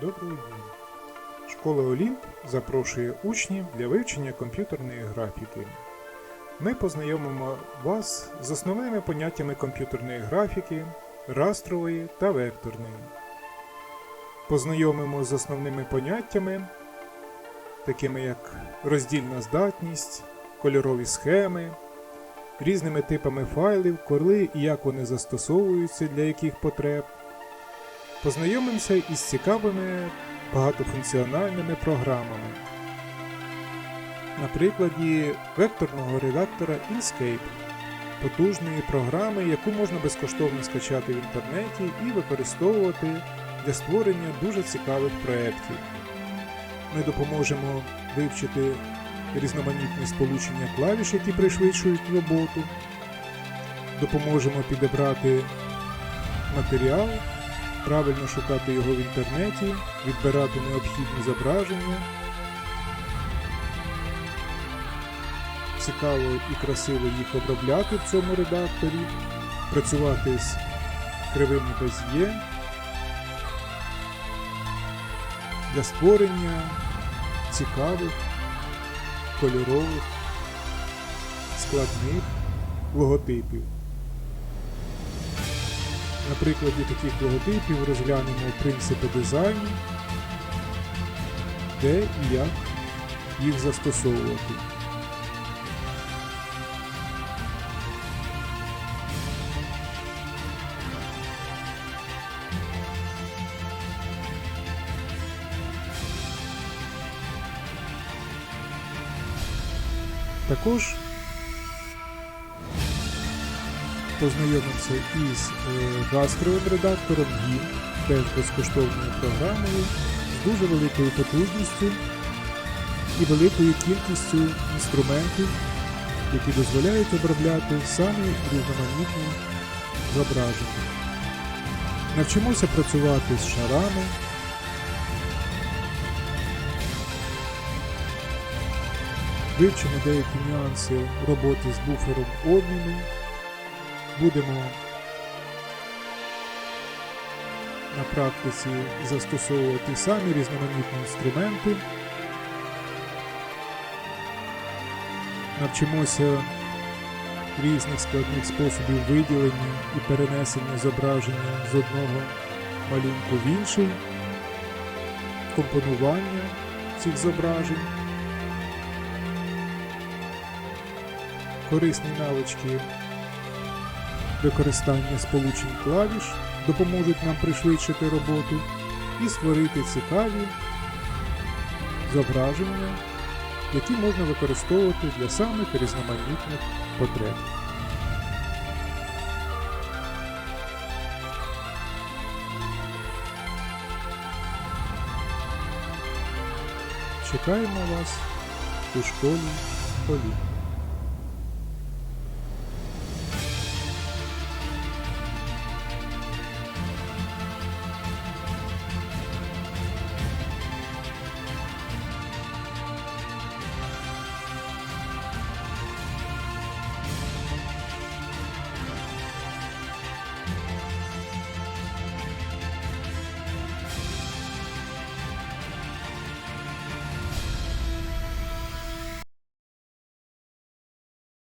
Доброго дня! Школа Олімп запрошує учнів для вивчення комп'ютерної графіки. Ми познайомимо вас з основними поняттями комп'ютерної графіки, растрової та векторної. Познайомимо з основними поняттями, такими як роздільна здатність, кольорові схеми, різними типами файлів, коли і як вони застосовуються для яких потреб. Познайомимося із цікавими багатофункціональними програмами. На прикладі векторного редактора Inkscape, потужної програми, яку можна безкоштовно скачати в інтернеті і використовувати для створення дуже цікавих проєктів. Ми допоможемо вивчити різноманітні сполучення клавіш, які пришвидшують роботу, допоможемо підібрати матеріал правильно шукати його в інтернеті, відбирати необхідні зображення. Цікаво і красиво їх обробляти в цьому редакторі, працювати з кривими без'є для створення цікавих, кольорових, складних логотипів. На прикладі таких логотипів розглянемо принципи дизайну, де і як їх застосовувати. Також познайомився із е, гастровим редактором GIMP, теж безкоштовною програмою з дуже великою потужністю і великою кількістю інструментів, які дозволяють обробляти самі різноманітні зображення. Навчимося працювати з шарами. Вивчимо деякі нюанси роботи з буфером обміну будемо на практиці застосовувати самі різноманітні інструменти. Навчимося різних складних способів виділення і перенесення зображення з одного малюнку в інший, компонування цих зображень, корисні навички використання сполучень клавіш допоможуть нам пришвидшити роботу і створити цікаві зображення, які можна використовувати для самих різноманітних потреб. Чекаємо вас у школі Олімп.